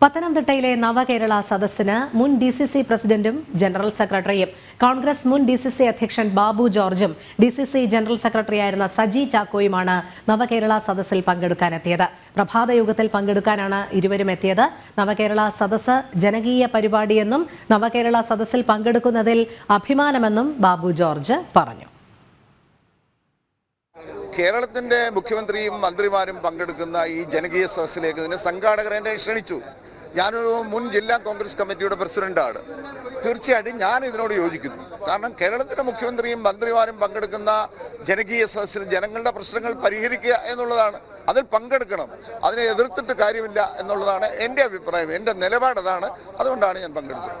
പത്തനംതിട്ടയിലെ നവകേരള സദസ്സിന് മുൻ ഡി സി സി പ്രസിഡന്റും ജനറൽ സെക്രട്ടറിയും കോൺഗ്രസ് മുൻ ഡി സി സി അധ്യക്ഷൻ ബാബു ജോർജും ഡി സി സി ജനറൽ സെക്രട്ടറിയായിരുന്ന സജി ചാക്കോയുമാണ് നവകേരള സദസ്സിൽ പങ്കെടുക്കാനെത്തിയത്. പ്രഭാതയോഗത്തിൽ പങ്കെടുക്കാനാണ് ഇരുവരും എത്തിയത്. നവകേരള സദസ്സ് ജനകീയ പരിപാടിയെന്നും നവകേരള സദസ്സിൽ പങ്കെടുക്കുന്നതിൽ അഭിമാനമെന്നും ബാബു ജോർജ് പറഞ്ഞു. കേരളത്തിന്റെ മുഖ്യമന്ത്രിയും മന്ത്രിമാരും പങ്കെടുക്കുന്ന ഈ ജനകീയ സദസ്സിലേക്ക് ഇതിന് സംഘാടകർ എന്നെ ക്ഷണിച്ചു ഞാനൊരു മുൻ ജില്ലാ കോൺഗ്രസ് കമ്മിറ്റിയുടെ പ്രസിഡന്റാണ്. തീർച്ചയായിട്ടും ഞാൻ ഇതിനോട് യോജിക്കുന്നു. കാരണം കേരളത്തിലെ മുഖ്യമന്ത്രിയും മന്ത്രിമാരും പങ്കെടുക്കുന്ന ജനകീയ സദസ്സിൽ ജനങ്ങളുടെ പ്രശ്നങ്ങൾ പരിഹരിക്കുക എന്നുള്ളതാണ്. അതിൽ പങ്കെടുക്കണം. അതിനെ എതിർത്തിട്ട് കാര്യമില്ല എന്നുള്ളതാണ് എന്റെ അഭിപ്രായം. എന്റെ നിലപാടതാണ് അതുകൊണ്ടാണ് ഞാൻ പങ്കെടുത്തത്.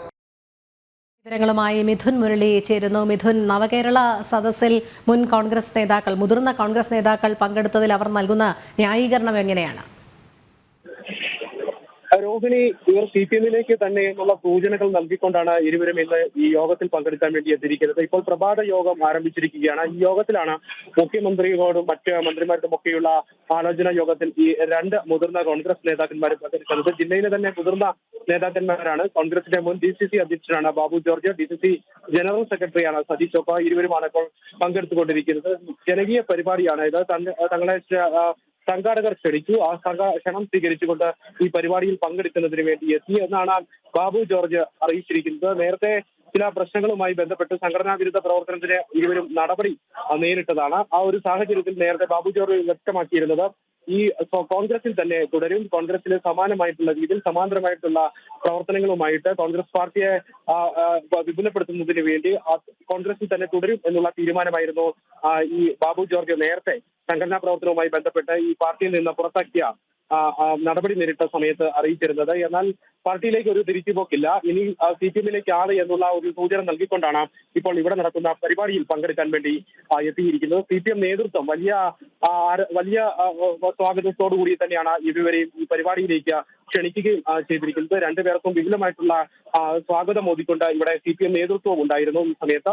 വിവരങ്ങളുമായി മിഥുൻ മുരളി ചേരുന്നു. മിഥുൻ നവകേരള സദസ്സിൽ മുൻ കോൺഗ്രസ് നേതാക്കൾ മുതിർന്ന കോൺഗ്രസ് നേതാക്കൾ പങ്കെടുത്തതിൽ അവർ നൽകുന്ന ന്യായീകരണം എങ്ങനെയാണ്? രോഹിണി ഇവർ സി പി എമ്മിലേക്ക് തന്നെ എന്നുള്ള സൂചനകൾ നൽകിക്കൊണ്ടാണ് ഇരുവരും ഇന്ന് ഈ യോഗത്തിൽ പങ്കെടുക്കാൻ വേണ്ടി എത്തിയിരിക്കുന്നത്. ഇപ്പോൾ പ്രഭാത യോഗം ആരംഭിച്ചിരിക്കുകയാണ്. ഈ യോഗത്തിലാണ് മുഖ്യമന്ത്രിയോടും മറ്റ് മന്ത്രിമാർക്കും ഒക്കെയുള്ള ആലോചന യോഗത്തിൽ ഈ രണ്ട് മുതിർന്ന കോൺഗ്രസ് നേതാക്കന്മാരും പങ്കെടുക്കുന്നത്. ജില്ലയിലെ തന്നെ മുതിർന്ന നേതാക്കന്മാരാണ്. കോൺഗ്രസിന്റെ മുൻ D C C അധ്യക്ഷനാണ് Babu George D C C general സെക്രട്ടറിയാണ് സതീഷ് ചോപ്പ ഇരുവരുമാണ് ഇപ്പോൾ പങ്കെടുത്തുകൊണ്ടിരിക്കുന്നത്. ജനകീയ പരിപാടിയാണ് ഇത്. തങ്ങ- തങ്ങളെ സംഘാടകർ ക്ഷണിച്ചു. ആ ക്ഷണം സ്വീകരിച്ചുകൊണ്ട് ഈ പരിപാടിയിൽ പങ്കെടുക്കുന്നതിന് വേണ്ടി എത്തി എന്നാണ് ബാബു ജോർജ് അറിയിച്ചിരിക്കുന്നത്. നേരത്തെ ചില പ്രശ്നങ്ങളുമായി ബന്ധപ്പെട്ട് സംഘടനാ വിരുദ്ധ പ്രവർത്തനത്തിന് ഇരുവരും നടപടി നേരിട്ടതാണ്. ആ ഒരു സാഹചര്യത്തിൽ നേരത്തെ ബാബു ജോർജ് വ്യക്തമാക്കിയിരുന്നത് ഈ കോൺഗ്രസിൽ തന്നെ തുടരും. കോൺഗ്രസിൽ സമാനമായിട്ടുള്ള രീതിയിൽ സമാന്തരമായിട്ടുള്ള പ്രവർത്തനങ്ങളുമായിട്ട് കോൺഗ്രസ് പാർട്ടിയെ വിപുലപ്പെടുത്തുന്നതിന് വേണ്ടി കോൺഗ്രസിൽ തന്നെ തുടരും എന്നുള്ള തീരുമാനമായിരുന്നു ഈ ബാബു ജോർജ് നേരത്തെ സംഘടനാ പ്രവർത്തനവുമായി ബന്ധപ്പെട്ട് ഈ പാർട്ടിയിൽ നിന്ന് പുറത്താക്കിയ നടപടി നേരിട്ട സമയത്ത് അറിയിച്ചിരുന്നത്. എന്നാൽ പാർട്ടിയിലേക്ക് ഒരു തിരിച്ചുപോക്കില്ല. ഇനി സി പി എമ്മിലേക്കാണ് എന്നുള്ള ഒരു സൂചന നൽകിക്കൊണ്ടാണ് ഇപ്പോൾ ഇവിടെ നടക്കുന്ന പരിപാടിയിൽ പങ്കെടുക്കാൻ വേണ്ടി എത്തിയിരിക്കുന്നത്. സി പി എം നേതൃത്വം വലിയ വലിയ സ്വാഗതത്തോടു കൂടി തന്നെയാണ് ഇരുവരെയും ഈ പരിപാടിയിലേക്ക് ക്ഷണിക്കുകയും ചെയ്തിരിക്കുന്നത്. രണ്ടുപേർക്കും വിപുലമായിട്ടുള്ള സ്വാഗതം ഓതിക്കൊണ്ട് ഇവിടെ സി പി എം നേതൃത്വവും ഉണ്ടായിരുന്നു ഈ സമയത്ത്.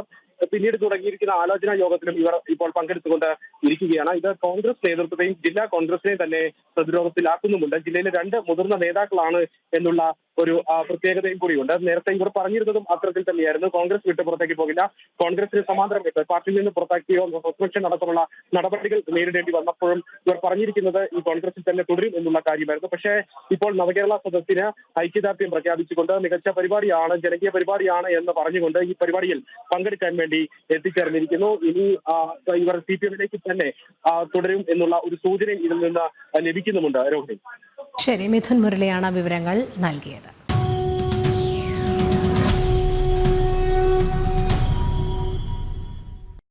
പിന്നീട് തുടങ്ങിയിരിക്കുന്ന ആലോചനാ യോഗത്തിലും ഇവർ ഇപ്പോൾ പങ്കെടുത്തുകൊണ്ട് ഇരിക്കുകയാണ്. ഇത് കോൺഗ്രസ് നേതൃത്വത്തെയും ജില്ലാ കോൺഗ്രസിനെയും തന്നെ പ്രതിരോധത്തിലാക്കുന്നുമുണ്ട്. ജില്ലയിലെ രണ്ട് മുതിർന്ന നേതാക്കളാണ് എന്നുള്ള ഒരു പ്രത്യേകതയും കൂടിയുണ്ട്. നേരത്തെ ഇവർ പറഞ്ഞിരുന്നതും അത്തരത്തിൽ തന്നെയായിരുന്നു. കോൺഗ്രസ് വിട്ട് പുറത്തേക്ക് പോകില്ല. കോൺഗ്രസിന് സമാന്തരമായിട്ട് പാർട്ടിയിൽ നിന്ന് പുറത്താക്കിയോ സസ്പെൻഷൻ അടക്കമുള്ള നടപടികൾ നേരിടേണ്ടി വന്നപ്പോഴും ഇവർ പറഞ്ഞിരിക്കുന്നത് ഈ കോൺഗ്രസിൽ തന്നെ തുടരും എന്നുള്ള കാര്യമായിരുന്നു. പക്ഷേ ഇപ്പോൾ നവകേരള സദസ്സിന് ഐക്യദാർഢ്യം പ്രഖ്യാപിച്ചുകൊണ്ട് മികച്ച പരിപാടിയാണ് ജനകീയ പരിപാടിയാണ് എന്ന് പറഞ്ഞുകൊണ്ട് ഈ പരിപാടിയിൽ പങ്കെടുക്കാൻ വേണ്ടി എത്തിച്ചേർന്നിരിക്കുന്നു. ഇനി ഇവർ സി പി എമ്മിലേക്ക് തന്നെ തുടരും എന്നുള്ള ഒരു സൂചന ഇതിൽ നിന്ന് ലഭിക്കുന്നുമുണ്ട്. രോഹിണി. ശരി മിഥുൻ മുരളിയാണ് വിവരങ്ങൾ നൽകിയത്.